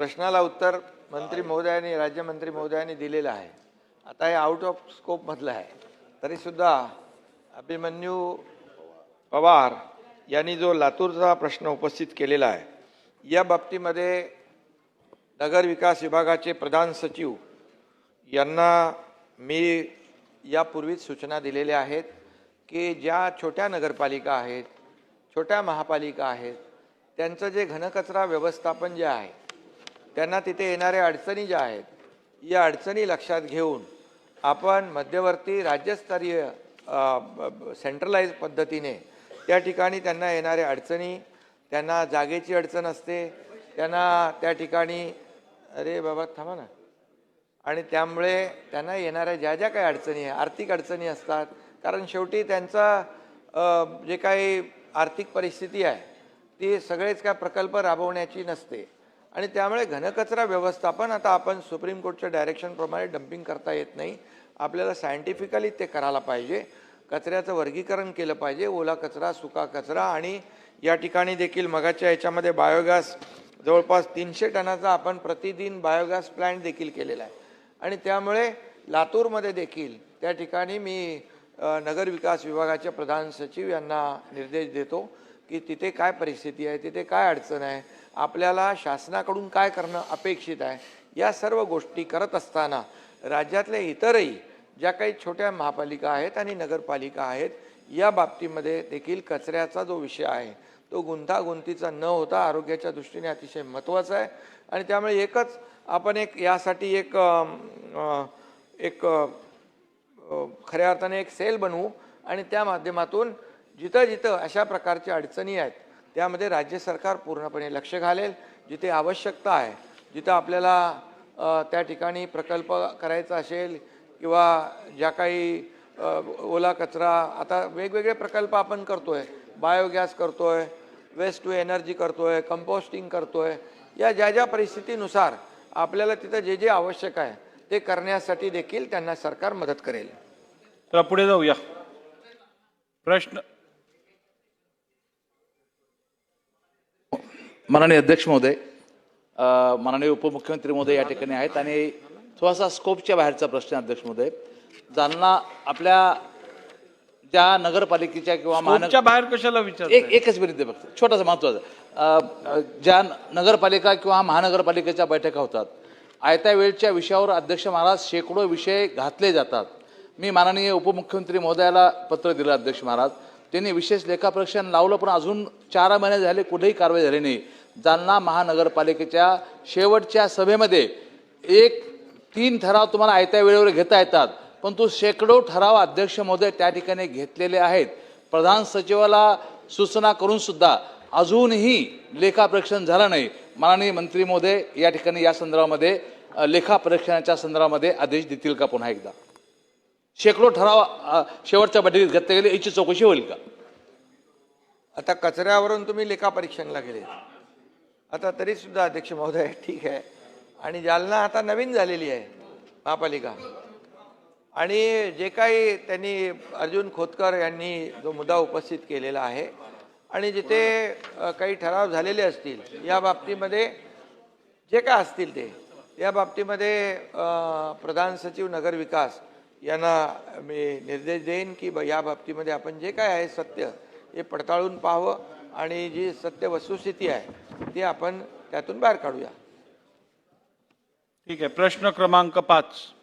प्रश्नाला उत्तर मंत्री महोदयांनी राज्यमंत्री महोदयांनी दिलेलं आहे. आता हे आउट ऑफ स्कोप मधलं आहे. तरी सुद्धा अभिमन्यू पवार यांनी जो लातूरचा प्रश्न उपस्थित केलेला आहे या बाबतीमध्ये नगर विकास विभागाचे प्रधान सचिव यांना मी यापूर्वीच सूचना दिलेल्या आहेत की ज्या छोट्या नगरपालिका आहेत छोट्या महापालिका आहेत त्यांचं जे घनकचरा व्यवस्थापन जे आहे त्यांना तिथे येणाऱ्या अडचणी ज्या आहेत या अडचणी लक्षात घेऊन आपण मध्यवर्ती राज्यस्तरीय सेंट्रलाइज पद्धतीने त्या ठिकाणी त्यांना येणाऱ्या अडचणी त्यांना जागेची अडचण असते त्यांना त्या ठिकाणी अरे बाबा थांबा ना. आणि त्यामुळे त्यांना येणाऱ्या ज्या ज्या काही अडचणी आहे आर्थिक अडचणी असतात कारण शेवटी त्यांचा जे काही आर्थिक परिस्थिती आहे ती सगळेच काय प्रकल्प राबवण्याची नसते. आणि त्यामुळे घनकचरा व्यवस्थापन आता आपण सुप्रीम कोर्टच्या डायरेक्शनप्रमाणे डम्पिंग करता येत नाही. आपल्याला सायंटिफिकली ते करायला पाहिजे. कचऱ्याचं वर्गीकरण केलं पाहिजे. ओला कचरा सुका कचरा आणि या ठिकाणी देखील मगाच्या याच्यामध्ये बायोगॅस जवळपास तीनशे टनाचा आपण प्रतिदिन बायोगॅस प्लॅन्ट देखील केलेला आहे. आणि त्यामुळे लातूरमध्ये देखील त्या ठिकाणी मी नगरविकास नगर विकास विभागाचे प्रधान सचिव यांना निर्देश देतो. की तिथे काय परिस्थिती आहे तिथे काय अडचण आहे आपल्याला शासनाकडून काय करणं अपेक्षित आहे या सर्व गोष्टी करत असताना राज्यातल्या इतरही ज्या काही छोट्या महापालिका आहेत आणि नगरपालिका आहेत या बाबतीमध्ये देखील कचऱ्याचा जो विषय आहे तो गुंतागुंतीचा न होता आरोग्याच्या दृष्टीने अतिशय महत्त्वाचा आहे. आणि त्यामुळे एकच आपण एक यासाठी एक एक खऱ्या अर्थाने एक सेल बनवू आणि त्या माध्यमातून जिथं जिथं अशा प्रकारच्या अडचणी आहेत त्यामध्ये राज्य सरकार पूर्णपणे लक्ष घालेल. जिथे आवश्यकता आहे जिथं आपल्याला त्या ठिकाणी प्रकल्प करायचा असेल किंवा ज्या काही ओला कचरा आता वेगवेगळे प्रकल्प आपण करतो आहे बायोगॅस करतो आहे वेस्ट टू एनर्जी करतो आहे कंपोस्टिंग करतो आहे या ज्या ज्या परिस्थितीनुसार आपल्याला तिथं जे जे आवश्यक आहे ते करण्यासाठी देखील त्यांना सरकार मदत करेल. तर पुढे जाऊया. प्रश्न माननीय अध्यक्ष महोदय माननीय उपमुख्यमंत्री महोदय या ठिकाणी आहेत आणि थोडासा स्कोपच्या बाहेरचा प्रश्न आहे, अध्यक्ष महोदय. जालना आपल्या ज्या नगरपालिकेच्या किंवा महानगर बाहेर कशाला विचार एक एकच मिनिट फक्त. छोटासा महत्त्वाचा ज्या नगरपालिका किंवा महानगरपालिकेच्या बैठका होतात आयत्या वेळच्या विषयावर अध्यक्ष महाराज शेकडो विषय घातले जातात. मी माननीय उपमुख्यमंत्री महोदयाला पत्र दिलं अध्यक्ष महाराज. त्यांनी विशेष लेखापरीक्षण लावलं पण अजून चार महिने झाले कुठेही कारवाई झाली नाही. जालना महानगरपालिकेच्या शेवटच्या सभेमध्ये एक तीन ठराव तुम्हाला आयत्या वेळेवर घेता येतात पण तो शेकडो ठराव अध्यक्ष महोदय त्या ठिकाणी घेतलेले आहेत. प्रधान सचिवाला सूचना करून सुद्धा अजूनही लेखापरीक्षण झालं नाही. माननीय मंत्री महोदय या ठिकाणी या संदर्भामध्ये लेखापरीक्षणाच्या संदर्भामध्ये आदेश देतील का पुन्हा एकदा? शेकडो ठराव शेवटच्या बैठकीत घेतले गेले. याची चौकशी होईल का? आता कचऱ्यावरून तुम्ही लेखापरीक्षणला गेले आता तरीसुद्धा अध्यक्ष महोदय ठीक आहे. आणि जालना आता नवीन झालेली आहे महापालिका. आणि जे काही त्यांनी अर्जुन खोतकर यांनी जो मुद्दा उपस्थित केलेला आहे आणि जिथे काही ठराव झालेले असतील या बाबतीमध्ये जे काय असतील ते या बाबतीमध्ये प्रधान सचिव नगर विकास यांना मी निर्देश देईन की ब- या बाबतीमध्ये आपण जे काय आहे सत्य हे पडताळून पाहावं. आणि जी सत्य वस्तुस्थिती आहे ती आपण त्यातून बाहेर काढूया. ठीक आहे. प्रश्न क्रमांक पाच.